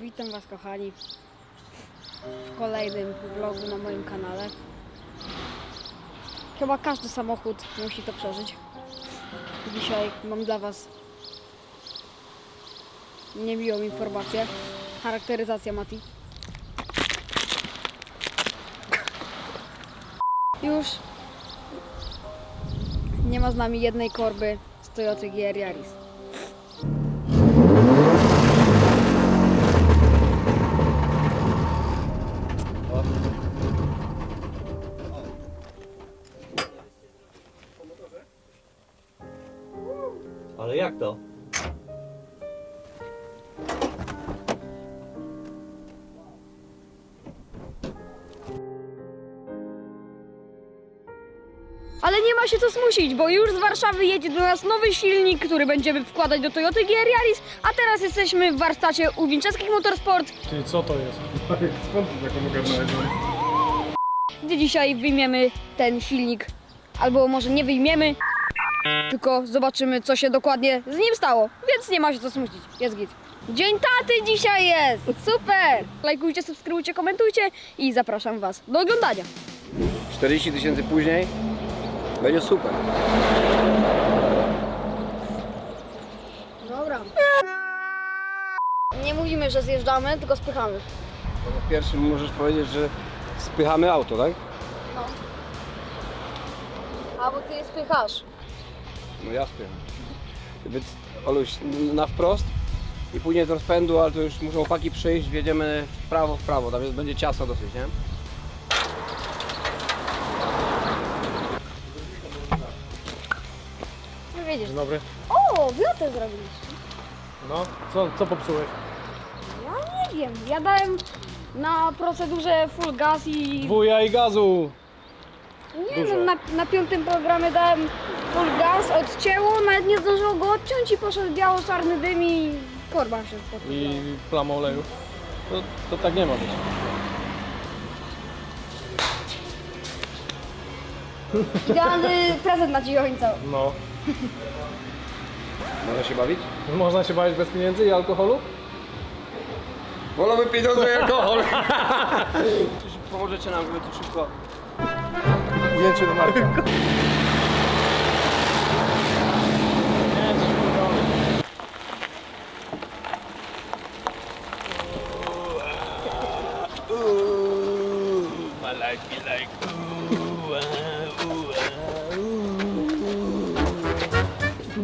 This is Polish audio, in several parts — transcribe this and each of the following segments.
Witam Was kochani w kolejnym vlogu na moim kanale. Chyba każdy samochód musi to przeżyć. Dzisiaj mam dla Was niemiłą informację. Charakteryzacja Mati. Już nie ma z nami jednej korby z Toyota GR Yaris. Się co smusić, bo już z Warszawy jedzie do nas nowy silnik, który będziemy wkładać do Toyota GR Yaris, a teraz jesteśmy w warsztacie u Winczeskich Motorsport, Ty, co to jest? Skąd ty taką ogarnąłeś? gdzie dzisiaj wyjmiemy ten silnik. Albo może nie wyjmiemy, tylko zobaczymy, co się dokładnie z nim stało. Więc nie ma się co smucić, jest git. Dzień taty dzisiaj jest! Super! Lajkujcie, subskrybujcie, komentujcie i zapraszam Was do oglądania. 40 tysięcy później będzie super. Dobra. Nie mówimy, że zjeżdżamy, tylko spychamy. W pierwszym możesz powiedzieć, że spychamy auto, tak? No. A bo ty je spychasz. No ja spycham. Więc Oluś, na wprost i później z rozpędu, ale to już muszą opaki przyjść, wjedziemy w prawo, w prawo, tam jest, będzie ciasno dosyć, nie? Wiedziesz. Dzień dobry. O, wiotę zrobiliście. No, co, co popsułeś? Ja nie wiem. Ja dałem na procedurze full gas i... Wuja i gazu! Nie dużo. no, na, na piątym programie dałem full gas, odcięło, nawet nie zdążyło go odciąć i poszedł biało-czarny dym i korba się. I plama oleju. To, to tak nie ma być. Idealny prezent na dziejońca. No. Można się bawić? Można się bawić bez pieniędzy i alkoholu? Wolałby pieniądze i alkohol. Pomożecie nam, żeby to szybko... Ujęcie do Marka. Tu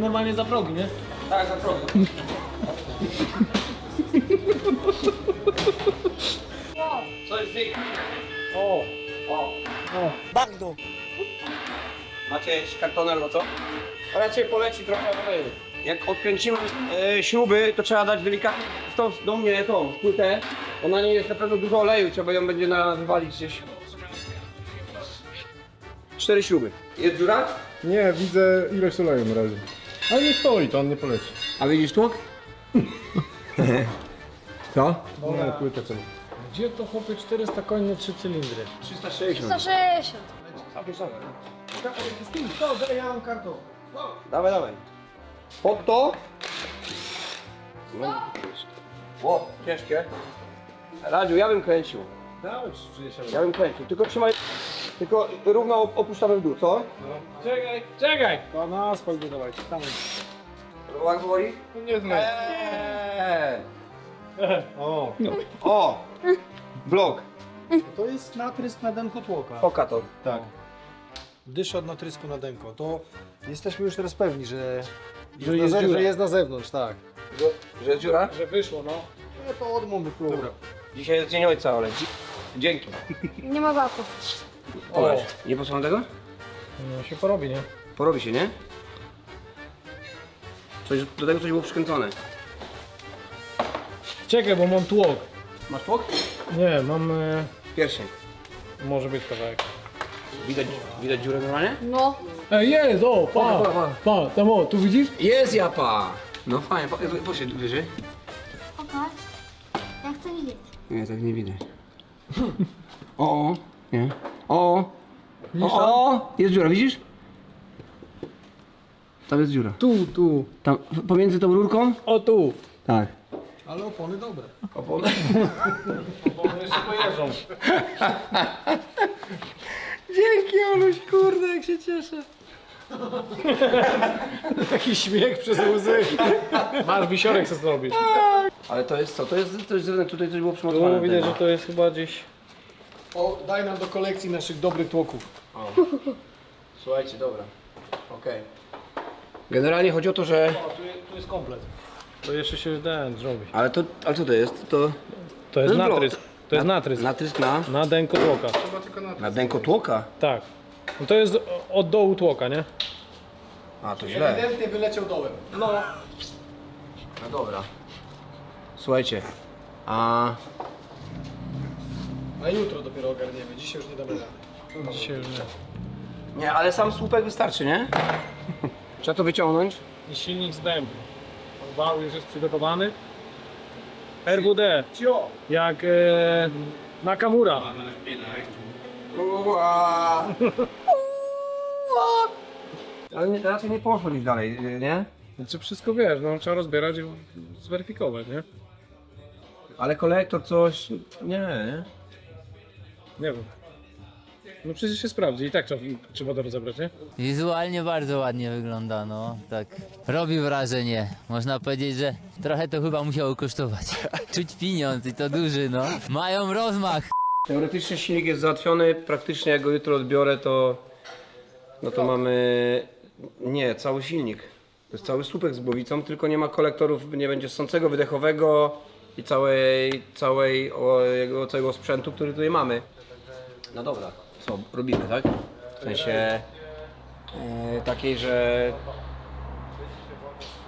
normalnie za progi, nie? Tak, za progu. Co jest zik? O! Macie jakieś kartony albo co? Raczej poleci trochę oleju. Jak odkręcimy e, śruby, to trzeba dać delikatnie w tą, do mnie tą płytę. Ona nie jest na pewno dużo oleju, trzeba ją będzie na, wywalić gdzieś. Cztery śruby. Jest dziura? Nie, widzę ilość oleju na razie. Ale nie stoi, to on nie poleci. A widzisz tłok? Co? No, płytę czemu? Gdzie to chłopie 400 koń na 3 cylindry? 360. 160. Całkiem same. ja mam kartą. Dawaj, dawaj. Pod to. No. O, ciężkie. Radziu, ja bym kręcił. Dałem 30 Ja bym kręcił. Tylko trzymaj. Tylko równo op- opuszczamy w dół, co? Czekaj, czekaj! To na asfalt dodawajcie, tam. Łak woli? No nie znam. Eee. O, O! Blok. To jest natrysk na denko tłoka. Oka to. Tak. Dyszy od natrysku na denko. To jesteśmy już teraz pewni, że, Że na jest ze- dziura. że jest na zewnątrz, tak. Że, że jest dziura? Że wyszło, no. No to odmów. Dobra. Dzisiaj jest dzień ojca, ale dzi- dzięki. Nie ma waku. O, nie posłucham tego? No się porobi, nie? Porobi się, nie? Coś, do tego coś było przykręcone. Czekaj, bo mam tłok. Masz tłok? Nie, mam... E, Pierścień. może być kawałek. Widać, widać dziurę normalnie? No. Ej, jest, o, pa, Pa, pa, pa. pa, tam o, tu widzisz? Jest japa! No fajnie, po- poszedł wyżej. Pokaż. Ja chcę widzieć. Nie, tak nie widać. O, o, nie. O, o, o, jest dziura, widzisz? Tam jest dziura. Tu, tu. Tam, pomiędzy tą rurką? O, tu. Tak. Ale opony dobre. Opony. Bo jeszcze pojeżdżą. Dzięki Oluś, kurde, jak się cieszę. Taki śmiech przez łzy. Masz wisiorek chcę zrobić. Ale to jest co? To jest, to jest tutaj coś było Tu przymocowane. widać, że to jest chyba gdzieś... O, daj nam do kolekcji naszych dobrych tłoków. Słuchajcie, dobra. Okej. Generalnie chodzi o to, że... O, tu jest, tu jest komplet. To jeszcze się ten zrobi. Ale to, ale co to jest? To... To jest blok. natrysk. To jest natrysk. Natrysk na... Na denko tłoka. Na denko tłoka? Tak. No to jest od dołu tłoka, nie? A, to źle. Ewidentnie wyleciał dołem. No dobra. Słuchajcie, a... Na jutro dopiero ogarniemy, dzisiaj już nie damy rady. Dzisiaj już nie. Nie, ale sam słupek wystarczy, nie? Trzeba to wyciągnąć. I silnik z bębny. Wał już jest przygotowany. RWD. Jak e, Nakamura. Ale nie, raczej nie poszło gdzieś dalej, nie? Znaczy wszystko wiesz, no trzeba rozbierać i zweryfikować, nie? Ale kolektor coś... Nie, nie? Nie wiem. No przecież się sprawdzi i tak trzeba, trzeba to rozebrać, nie? Wizualnie bardzo ładnie wygląda, no tak. Robi wrażenie. Można powiedzieć, że trochę to chyba musiało kosztować. Czuć pieniądz i to duży, no. Mają rozmach. Teoretycznie silnik jest załatwiony, praktycznie jak go jutro odbiorę, to... No to mamy... Nie, cały silnik. To jest cały słupek z głowicą, tylko nie ma kolektorów, nie będzie ssącego, wydechowego i całej, całej o, jego, całego sprzętu, który tutaj mamy. No dobra, co robimy, tak? W sensie e, takiej, że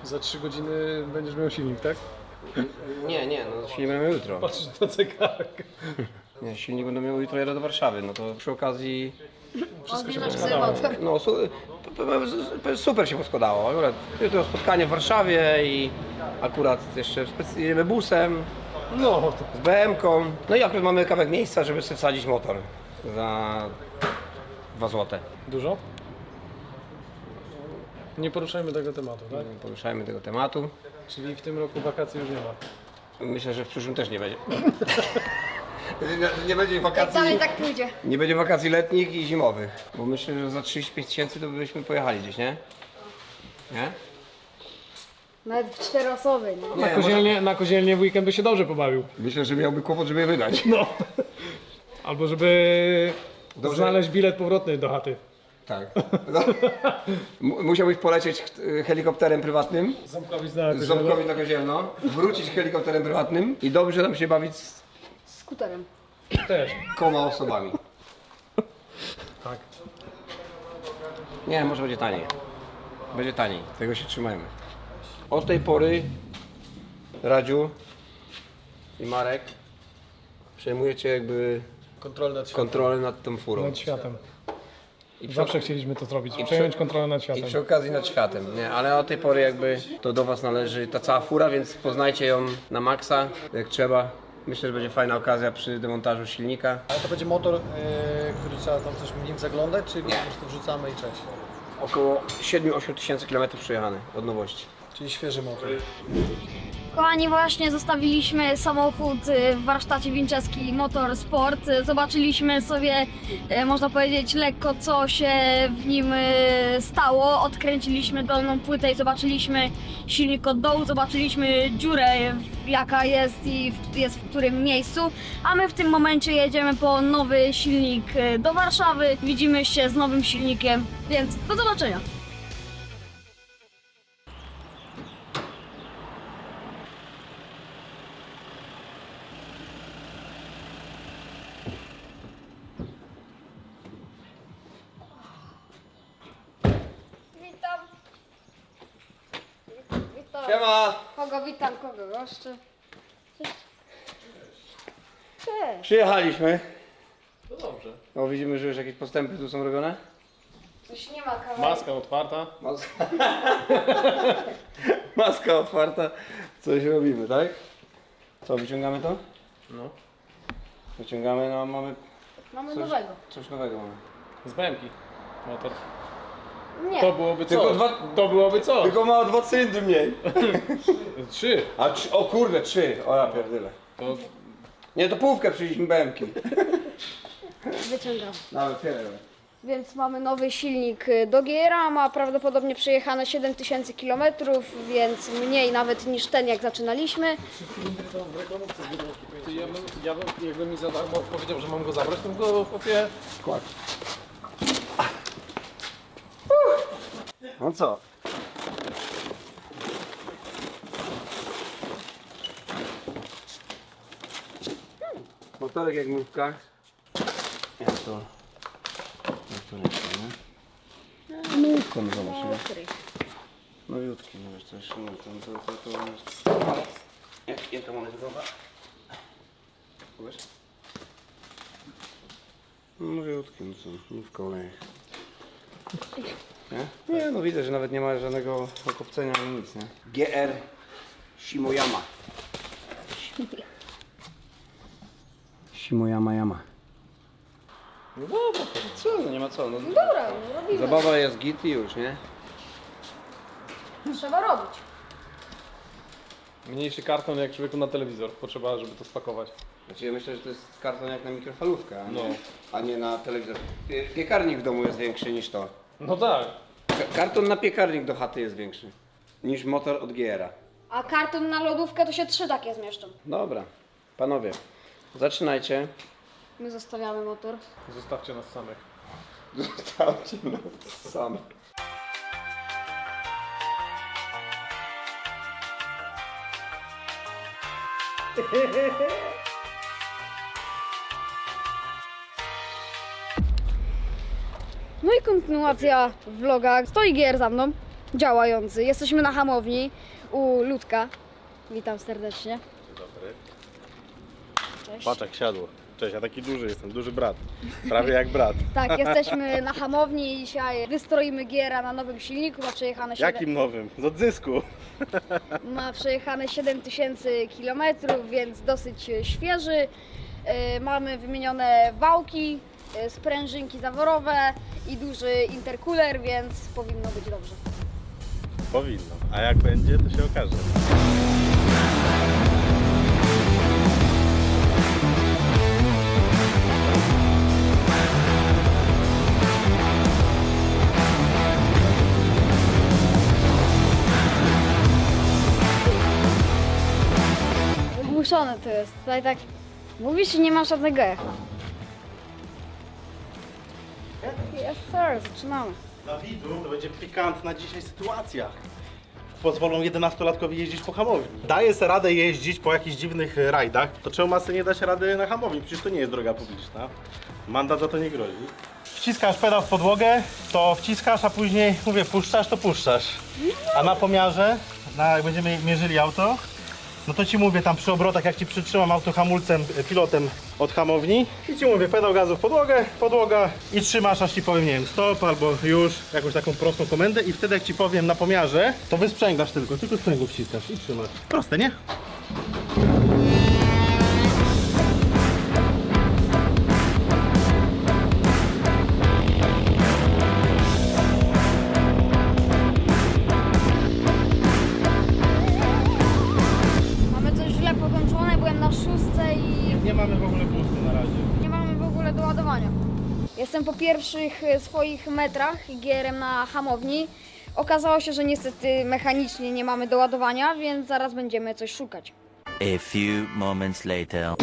Za 3 godziny będziesz miał silnik, tak? nie, nie, no silnik będę miał jutro. Patrzysz na zegarek. Nie, silnik będę miał jutro, jadę do Warszawy, no to przy okazji Odbierzesz sobie motor. No, su p- p- p- super się poskładało. Akurat jutro spotkanie w Warszawie i akurat jeszcze spec- jedziemy busem No, to z BM-ką. No i akurat mamy kawałek miejsca, żeby sobie wsadzić motor za 2 złote. dużo? Nie poruszajmy tego tematu, tak? Poruszajmy tego tematu. Czyli w tym roku wakacji już nie ma. Myślę, że w przyszłym też nie będzie. Nie, nie będzie wakacji, dalej tak pójdzie. nie będzie wakacji letnich i zimowych. Bo myślę, że za 35 tysięcy to byśmy pojechali gdzieś, nie? Nie? Nawet w cztery osoby, nie? Na kozielnie, na kozielnie w weekend by się dobrze pobawił. Myślę, że miałby kłopot, żeby je wydać. No. Albo żeby Dobrze. znaleźć bilet powrotny do chaty. Tak. No. Musiałbyś polecieć e, helikopterem prywatnym, Ząbkowic na z. Ząbkowi na Kozielno, wrócić helikopterem prywatnym i dobrze tam się bawić z Skuterem. Też. koma osobami. Tak. Nie, może będzie taniej. Będzie taniej, tego się trzymajmy. Od tej pory Radziu i Marek przejmujecie jakby Kontrolę nad światem. kontrolę nad tą furą. Nad światem. I przy, Zawsze chcieliśmy to zrobić. Przejąć kontrolę nad I światem. przy okazji nad światem, nie? Ale od tej pory jakby to do Was należy ta cała fura, więc poznajcie ją na maksa, jak trzeba. Myślę, że będzie fajna okazja przy demontażu silnika. Ale to będzie motor, e, który trzeba tam coś w nim zaglądać, czy po prostu wrzucamy i cześć? Około 7-8 tysięcy kilometrów przejechany od nowości. Czyli świeży motor. Kochani, właśnie zostawiliśmy samochód y, w warsztacie Winczewski Motorsport. Zobaczyliśmy sobie, y, można powiedzieć, lekko co się w nim y, stało. Odkręciliśmy dolną płytę i zobaczyliśmy silnik od dołu, zobaczyliśmy dziurę, jaka jest i jest w którym miejscu. A my w tym momencie jedziemy po nowy silnik do Warszawy. Widzimy się z nowym silnikiem, więc do zobaczenia. Siema! Kogo witam, kogo goszczę. Cześć. Cześć. Przyjechaliśmy. No dobrze. O, widzimy, że już jakieś postępy tu są robione. Coś nie ma kawałek. Maska otwarta. Maska, Maska otwarta. Coś robimy, tak? Co, wyciągamy to? No. Wyciągamy, no mamy Mamy coś, nowego. coś nowego. Mamy. Z bębki. Motor. Nie. To byłoby Tylko co? dwa- To byłoby co? Tylko ma o dwa cylindry mniej. Trzy. A trzy, o kurde, trzy. O ja pierdyle. To Nie, to połówkę przyjdziemy BMki. Wyciągam. Nawet tyle. Więc mamy nowy silnik y, do Giera, ma prawdopodobnie przejechane 7000 km, więc mniej nawet niż ten jak zaczynaliśmy. ja bym, ja bym, jakby mi za darmo powiedział, że mam go zabrać, to bym go chłopie... No co? Motorek jak mówka. Jak to? Jak to leci, nie? Mówką zobacz, nie? No jutki, no wiesz, to jeszcze no, to, to, to, to jest... Jak, jaka ona wygląda? Powiesz? No jutki, no co, mówka oleje. Nie? Nie, no widać, że nawet nie ma żadnego okopcenia ani nic, nie? GR Shimoyama. Shimoyama Yama. No dobra, co, no nie ma co. No, Dobra, no robimy. zabawa jest git i już, nie? Trzeba robić. Mniejszy karton jak człowieku na telewizor potrzeba, żeby to spakować. Znaczy ja myślę, że to jest karton jak na mikrofalówkę, a nie, No. a nie na telewizor. Pie- Piekarnik w domu jest większy niż to. No tak. Ka- Karton na piekarnik do chaty jest większy niż motor od GR-a. A karton na lodówkę to się trzy takie zmieszczą. Dobra, panowie, zaczynajcie. My zostawiamy motor. Zostawcie nas samych. Zostawcie nas sam. No i kontynuacja vloga. Stoi gier za mną, działający. Jesteśmy na hamowni u Ludka. Witam serdecznie. Cześć. Patrz jak siadło. Cześć, ja taki duży jestem, duży brat. Prawie jak brat. Tak, jesteśmy na hamowni i dzisiaj wystroimy giera na nowym silniku. Ma przejechane 7, Jakim nowym? Z odzysku. ma przejechane 7000 km, więc dosyć świeży. E, Mamy wymienione wałki, sprężynki zaworowe i duży intercooler, więc powinno być dobrze. Powinno. A jak będzie, to się okaże. Wygłuszone to jest. Tutaj tak mówisz i nie ma żadnego echa. Yes sir, zaczynamy. Dla widzów to będzie pikantna dzisiaj sytuacja. Pozwolą 11-latkowi jeździć po hamowni. Daje sobie radę jeździć po jakichś dziwnych rajdach, to czemu ma sobie nie dać rady na hamowni? Przecież to nie jest droga publiczna. Mandat za to nie grozi. Wciskasz pedał w podłogę, to wciskasz, a później, mówię, puszczasz, to puszczasz. A na pomiarze, na, jak będziemy mierzyli auto, no to ci mówię tam przy obrotach, jak ci przytrzymam auto hamulcem, e, pilotem od hamowni i ci mówię pedał gazu w podłogę, podłoga i trzymasz aż ci powiem, nie wiem, stop albo już jakąś taką prostą komendę i wtedy jak ci powiem na pomiarze, to wysprzęgasz tylko, tylko sprzęgło wciskasz i trzymasz. Proste, nie? Pierwszych e, swoich metrach gierem na hamowni. Okazało się, że niestety mechanicznie nie mamy doładowania, więc zaraz będziemy coś szukać. A few moments later.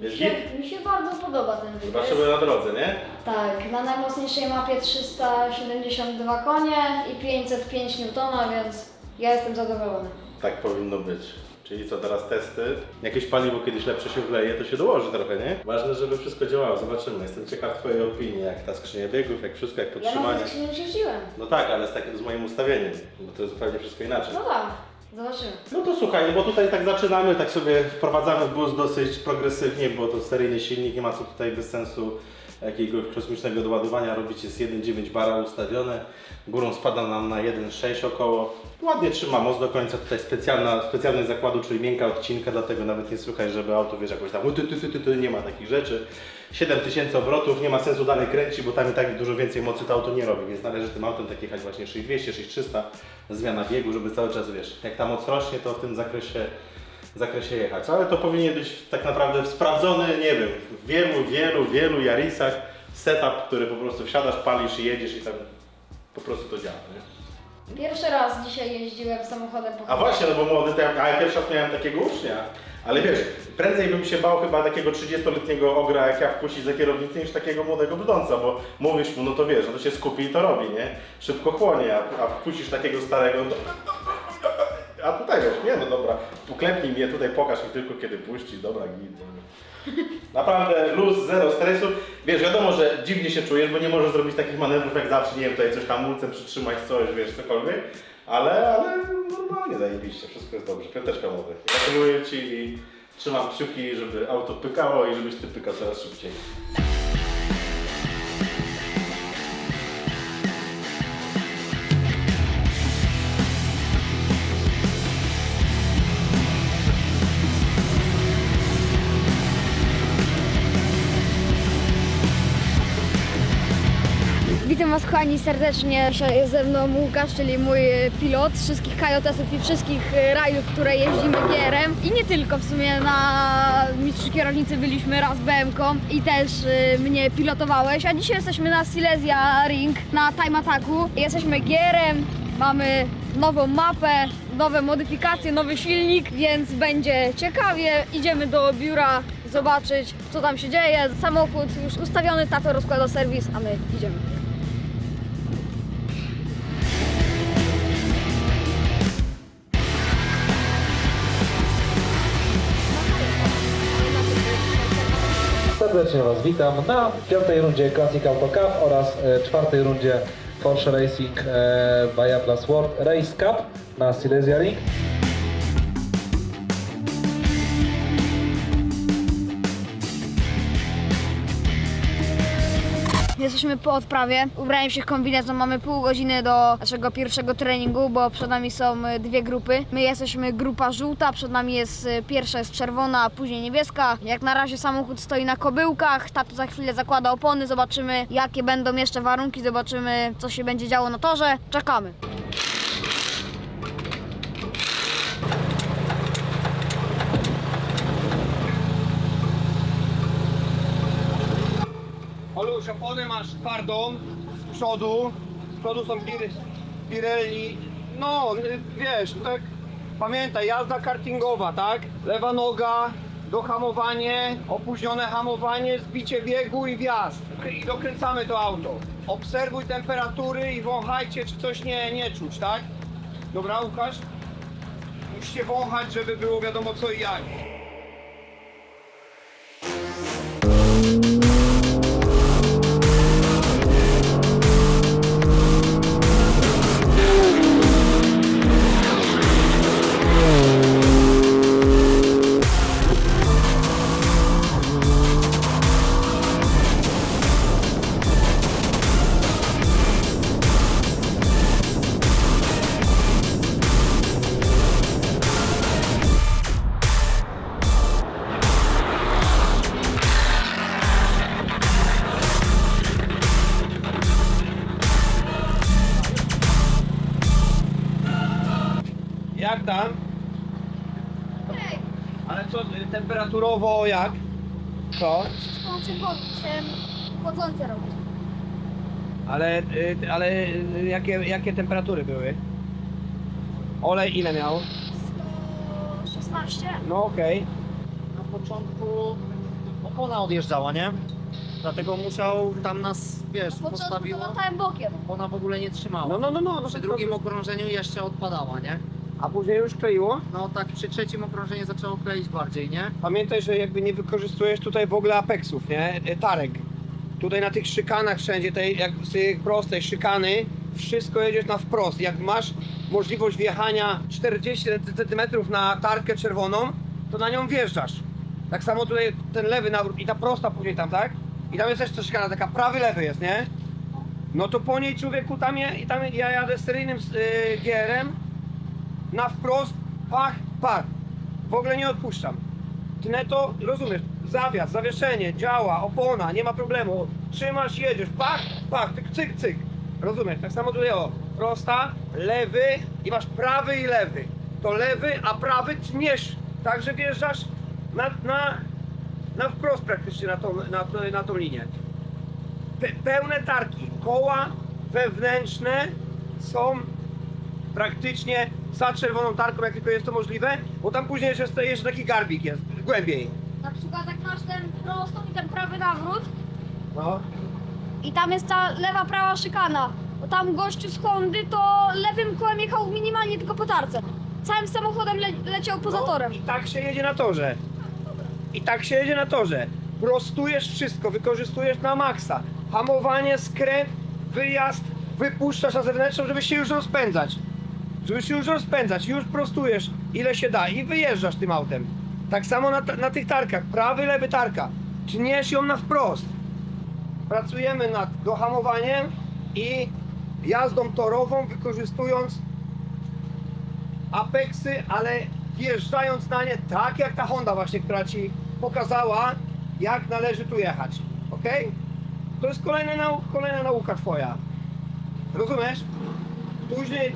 Jest Mi się bardzo podoba ten wykres. Zobaczymy na drodze, nie? Tak, na najmocniejszej mapie 372 konie i 505 Newtona, więc ja jestem zadowolony. Tak powinno być. Czyli co, teraz testy. Jakieś paliwo kiedyś lepsze się wleje, to się dołoży trochę, nie? Ważne, żeby wszystko działało. Zobaczymy. Jestem ciekaw Twojej opinii, jak ta skrzynia biegów, jak wszystko, jak Ja podtrzymanie. nawet się nie jeździłem. No tak, ale z, takim, z moim ustawieniem, bo to jest zupełnie wszystko inaczej. No tak, zobaczymy. No to słuchaj, no bo tutaj tak zaczynamy, tak sobie wprowadzamy w bus dosyć progresywnie, bo to seryjny silnik, nie ma co tutaj bez sensu jakiegoś kosmicznego doładowania robić, jest 1,9 bara ustawione, górą spada nam na 1,6 około. Ładnie trzyma most do końca, tutaj specjalna, specjalny zakładu, czyli miękka odcinka, dlatego nawet nie słychać, żeby auto, wiesz, jakoś tam ty, ty, ty, ty, ty, nie ma takich rzeczy. 7000 obrotów, nie ma sensu dalej kręcić, bo tam i tak dużo więcej mocy to auto nie robi, więc należy tym autem tak jechać właśnie 6200, 6300, zmiana biegu, żeby cały czas, wiesz, jak ta moc rośnie, to w tym zakresie zakresie jechać. Ale to powinien być tak naprawdę sprawdzony, nie wiem, w wielu, wielu, wielu Yarisach setup, który po prostu wsiadasz, palisz i jedziesz i tak po prostu to działa. Nie? Pierwszy raz dzisiaj jeździłem samochodem po A właśnie, no bo młody, to ja, a ja pierwszy raz miałem takiego ucznia. Ale wiesz, prędzej bym się bał chyba takiego 30-letniego ogra jak ja wpuścić za kierownicę niż takiego młodego brzdąca, bo mówisz mu, no to wiesz, no to się skupi i to robi, nie? Szybko chłonie, a, a takiego starego, no to... A tutaj wiesz, nie no dobra, uklepnij mnie tutaj, pokaż mi tylko kiedy puści, dobra, git. Naprawdę luz, zero stresu. Wiesz, wiadomo, że dziwnie się czujesz, bo nie możesz zrobić takich manewrów jak zawsze, nie wiem, tutaj coś hamulcem przytrzymać, coś, wiesz, cokolwiek. Ale, ale normalnie zajebiście, wszystko jest dobrze. Piąteczka młody. Gratuluję Ci i trzymam kciuki, żeby auto pykało i żebyś Ty pykał coraz szybciej. Was kochani serdecznie. Jest ze mną Łukasz, czyli mój e, pilot wszystkich kajotesów i wszystkich e, rajdów, które jeździmy gierem. I nie tylko, w sumie na mistrzu kierownicy byliśmy raz BM-ką i też e, mnie pilotowałeś. A dzisiaj jesteśmy na Silesia Ring, na Time Attacku. Jesteśmy gierem, mamy nową mapę, nowe modyfikacje, nowy silnik, więc będzie ciekawie. Idziemy do biura zobaczyć, co tam się dzieje. Samochód już ustawiony, tato rozkłada serwis, a my idziemy. Serdecznie Was witam na piątej rundzie Classic Auto Cup oraz e, czwartej rundzie Porsche Racing e, by Atlas World Race Cup na Silesia Ring. Jesteśmy po odprawie. Ubrałem się w kombinezon, mamy pół godziny do naszego pierwszego treningu, bo przed nami są y, dwie grupy. My jesteśmy grupa żółta, przed nami jest y, pierwsza jest czerwona, a później niebieska. Jak na razie samochód stoi na kobyłkach, tato za chwilę zakłada opony, zobaczymy jakie będą jeszcze warunki, zobaczymy co się będzie działo na torze. Czekamy. Opony masz twardą z przodu, z przodu są Pir- Pirelli. No, y, wiesz, tak pamiętaj, jazda kartingowa, tak? Lewa noga, dohamowanie, opóźnione hamowanie, zbicie biegu i wjazd. I dokręcamy to auto. Obserwuj temperatury i wąchajcie, czy coś nie, nie czuć, tak? Dobra, Łukasz? Musicie wąchać, żeby było wiadomo co i jak. Tam? Ale co, y, temperaturowo jak? Co? Skończę się chodzące robić. Ale, y, ale y, jakie, jakie temperatury były? Olej ile miał? 116. No okej. Na początku opona odjeżdżała, nie? Dlatego musiał tam nas, wiesz, Po początku to postawiło. latałem bokiem. Ona w ogóle nie trzymała. No, no, no, no. no Przy drugim okrążeniu jeszcze odpadała, nie? A później już kleiło? No tak przy trzecim okrążeniu zaczęło kleić bardziej, nie? Pamiętaj, że jakby nie wykorzystujesz tutaj w ogóle apexów, nie? E, Tarek. Tutaj na tych szykanach wszędzie, tej, jak z tej prostej szykany, wszystko jedziesz na wprost. Jak masz możliwość wjechania 40 cm na tarkę czerwoną, to na nią wjeżdżasz. Tak samo tutaj ten lewy nawrót i ta prosta później tam, tak? I tam jest też ta szykana, taka prawy, lewy jest, nie? No to po niej człowieku tam, je, i tam ja jadę seryjnym yy, GR-em na wprost, pach, pach. W ogóle nie odpuszczam. Tnę to, rozumiesz, zawias, zawieszenie, działa, opona, nie ma problemu. Trzymasz, jedziesz, pach, pach, cyk, cyk, cyk. Rozumiesz, tak samo tutaj o, prosta, lewy i masz prawy i lewy. To lewy, a prawy tniesz, tak że wjeżdżasz na, na, na wprost praktycznie na tą, na, na tą linię. Pe, pełne tarki, koła wewnętrzne są praktycznie za czerwoną tarką, jak tylko jest to możliwe, bo tam później jeszcze, jeszcze taki garbik jest, głębiej. Na przykład jak masz ten prostą i ten prawy nawrót No. i tam jest ta lewa, prawa szykana. Bo tam gościu z Hondy to lewym kołem jechał minimalnie tylko po tarce. Całym samochodem le leciał poza torem. I tak się jedzie na torze. I tak się jedzie na torze. Prostujesz wszystko, wykorzystujesz na maksa. Hamowanie, skręt, wyjazd, wypuszczasz na zewnętrzną, żeby się już rozpędzać. Żeby już rozpędzać, już prostujesz ile się da i wyjeżdżasz tym autem. Tak samo na, na tych tarkach, prawy, lewy tarka. Tniesz ją na wprost. Pracujemy nad dohamowaniem i jazdą torową, wykorzystując Apexy, ale wjeżdżając na nie tak jak ta Honda właśnie, która Ci pokazała, jak należy tu jechać. Ok? To jest kolejna, nau kolejna nauka Twoja. Rozumiesz? Później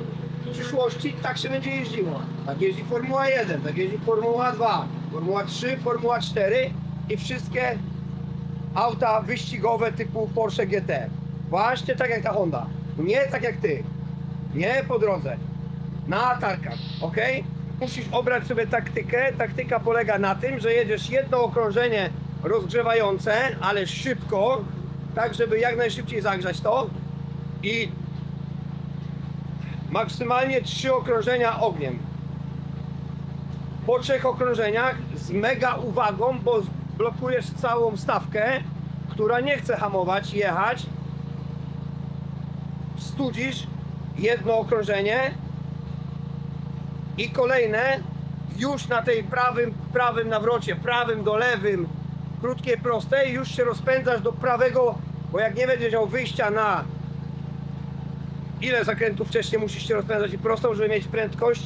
w przyszłości tak się będzie jeździło. Tak jeździ Formuła 1, tak jeździ Formuła 2, Formuła 3, Formuła 4 i wszystkie auta wyścigowe typu Porsche GT. Właśnie tak jak ta Honda. Nie tak jak Ty. Nie po drodze na tarkach, ok? Musisz obrać sobie taktykę. Taktyka polega na tym, że jedziesz jedno okrążenie rozgrzewające, ale szybko, tak żeby jak najszybciej zagrzać to i maksymalnie trzy okrążenia ogniem. Po trzech okrążeniach z mega uwagą, bo blokujesz całą stawkę, która nie chce hamować, jechać. Studzisz jedno okrążenie, i kolejne już na tej prawym, prawym nawrocie, prawym do lewym, krótkiej, prostej, już się rozpędzasz do prawego, bo jak nie będziesz miał wyjścia na ile zakrętów wcześniej musisz się rozpędzać i prostą, żeby mieć prędkość,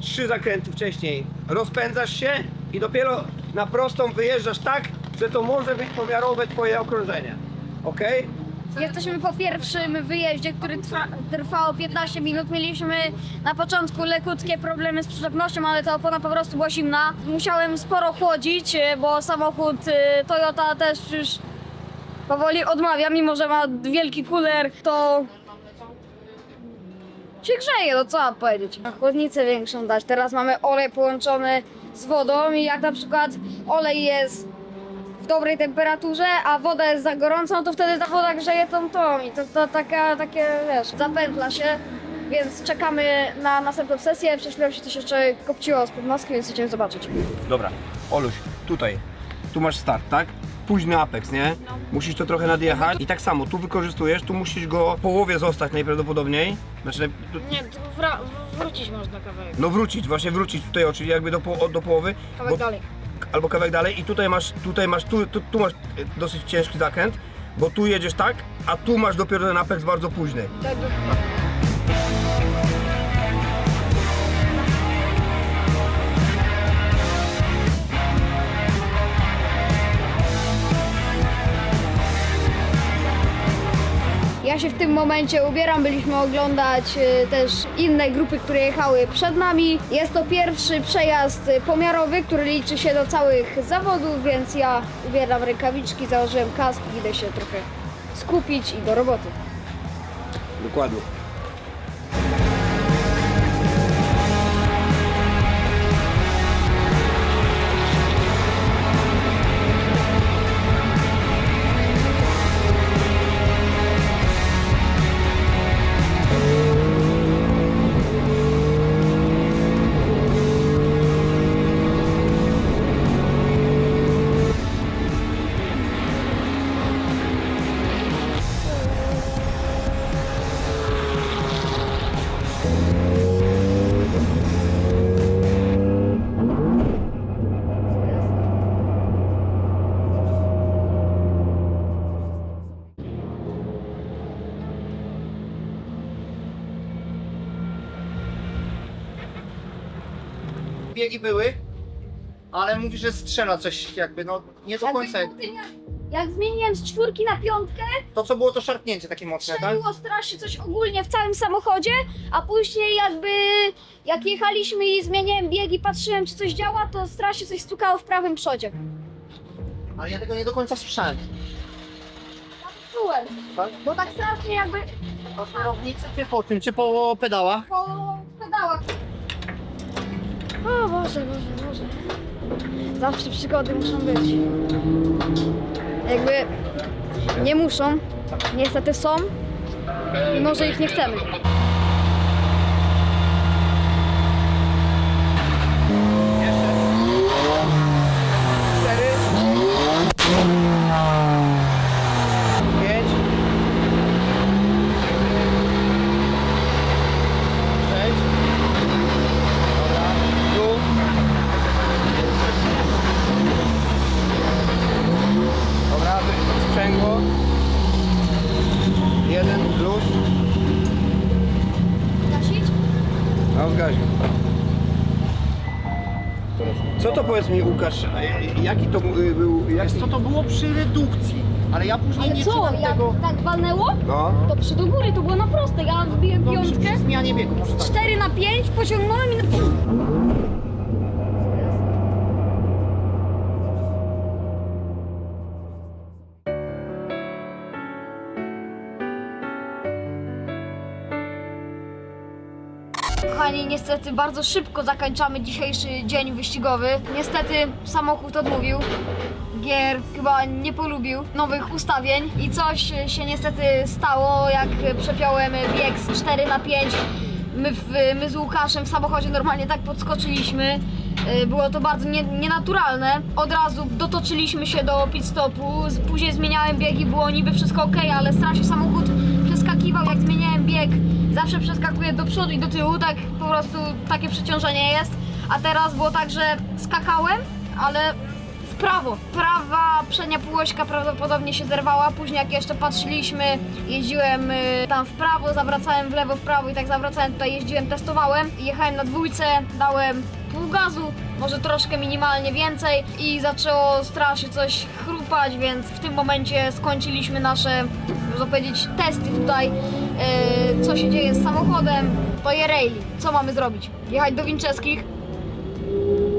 trzy zakręty wcześniej. Rozpędzasz się i dopiero na prostą wyjeżdżasz tak, że to może być pomiarowe twoje okrążenie. ok? Jesteśmy po pierwszym wyjeździe, który trwa, trwał 15 minut. Mieliśmy na początku lekutkie problemy z przyczepnością, ale ta opona po prostu była zimna. Musiałem sporo chłodzić, e, bo samochód e, Toyota też już powoli odmawia, mimo że ma wielki kuler, to się grzeje, no co mam powiedzieć. Chłodnicę większą dać. Teraz mamy olej połączony z wodą i jak na przykład olej jest w dobrej temperaturze, a woda jest za gorącą, to wtedy ta woda grzeje tą tą i to, to taka, takie, wiesz, zapętla się. Więc czekamy na następną sesję. Przed chwilą się coś jeszcze kopciło z podmaski, więc chcecie zobaczyć. Dobra, Oluś, tutaj. Tu masz start, tak? Późny apex, nie? Musisz to trochę nadjechać i tak samo, tu wykorzystujesz, tu musisz go w połowie zostać najprawdopodobniej. Znaczy, tu, Nie, tu wrócić można kawałek. no wrócić, właśnie wrócić tutaj, o, czyli jakby do, po- do połowy. Kawałek bo- dalej. Albo kawałek dalej i tutaj masz, tutaj masz, tu, tu, tu masz e, dosyć ciężki zakręt, bo tu jedziesz tak, a tu masz dopiero ten apex bardzo późny. Ja się w tym momencie ubieram, byliśmy oglądać e, też inne grupy, które jechały przed nami. Jest to pierwszy przejazd e, pomiarowy, który liczy się do całych zawodów, więc ja ubieram rękawiczki, założyłem kask, idę się trochę skupić i do roboty. Dokładnie. Biegi były, ale mówi, że strzela coś jakby, no nie do końca. Jak, Jak zmieniłem z czwórki na piątkę, to co było to szarpnięcie takie mocne, tak? strzeliło strasznie coś ogólnie w całym samochodzie, a później jakby jak jechaliśmy i zmieniałem biegi, patrzyłem czy coś działa, to strasznie coś stukało w prawym przodzie. Ale ja tego nie do końca słyszałem. Czułem, Tak? bo tak strasznie jakby Po kierownicy czy po tym, czy po pedałach? po pedałach. O Boże, Boże, Boże. Zawsze przygody muszą być. Jakby nie muszą, niestety są, mimo że ich nie chcemy. Cztery. Pięć. Sześć. Dobra. Tu. Dobra, sprzęgło. Jeden plus. Gasić? No, zgaził. Co to powiedz mi Łukasz, e, jaki to y, był, jaki... Co to było przy redukcji? Ale ja później Ale nie co, czułem jak tego. tak walnęło, No. to przy do góry to było na proste. Ja wbiłem No, przy, piątkę, przy zmianie biegu, może tak. 4 na 5 pociągnąłem i... Kochani, niestety bardzo szybko zakończamy dzisiejszy dzień wyścigowy. Niestety samochód odmówił. Gier chyba nie polubił nowych ustawień i coś się niestety stało, jak przepiąłem bieg z 4 na 5 My, w, my z Łukaszem w samochodzie normalnie tak podskoczyliśmy. Y, Było to bardzo nie, nienaturalne. Od razu dotoczyliśmy się do pit stopu. Później zmieniałem biegi, było niby wszystko ok, ale strasznie samochód przeskakiwał. Jak zmieniałem bieg, zawsze przeskakuje do przodu i do tyłu. Tak po prostu takie przeciążenie jest. A teraz było tak, że skakałem, ale w prawo. Prawa przednia półośka prawdopodobnie się zerwała. Później jak jeszcze patrzyliśmy, jeździłem y, tam w prawo, zawracałem w lewo, w prawo i tak zawracałem tutaj, jeździłem, testowałem. Jechałem na dwójce, dałem pół gazu, może troszkę minimalnie więcej i zaczęło strasznie coś chrupać, więc w tym momencie skończyliśmy nasze, można powiedzieć, testy tutaj. Y, co się dzieje z samochodem, to je rally. Co mamy zrobić? Jechać do Winczeskich,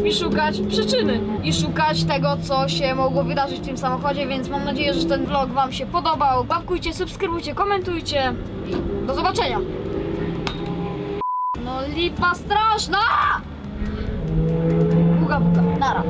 i szukać przyczyny i szukać tego, co się mogło wydarzyć w tym samochodzie, więc mam nadzieję, że ten vlog Wam się podobał. Łapkujcie, subskrybujcie, komentujcie i do zobaczenia. No lipa straszna! Buga, buga, nara.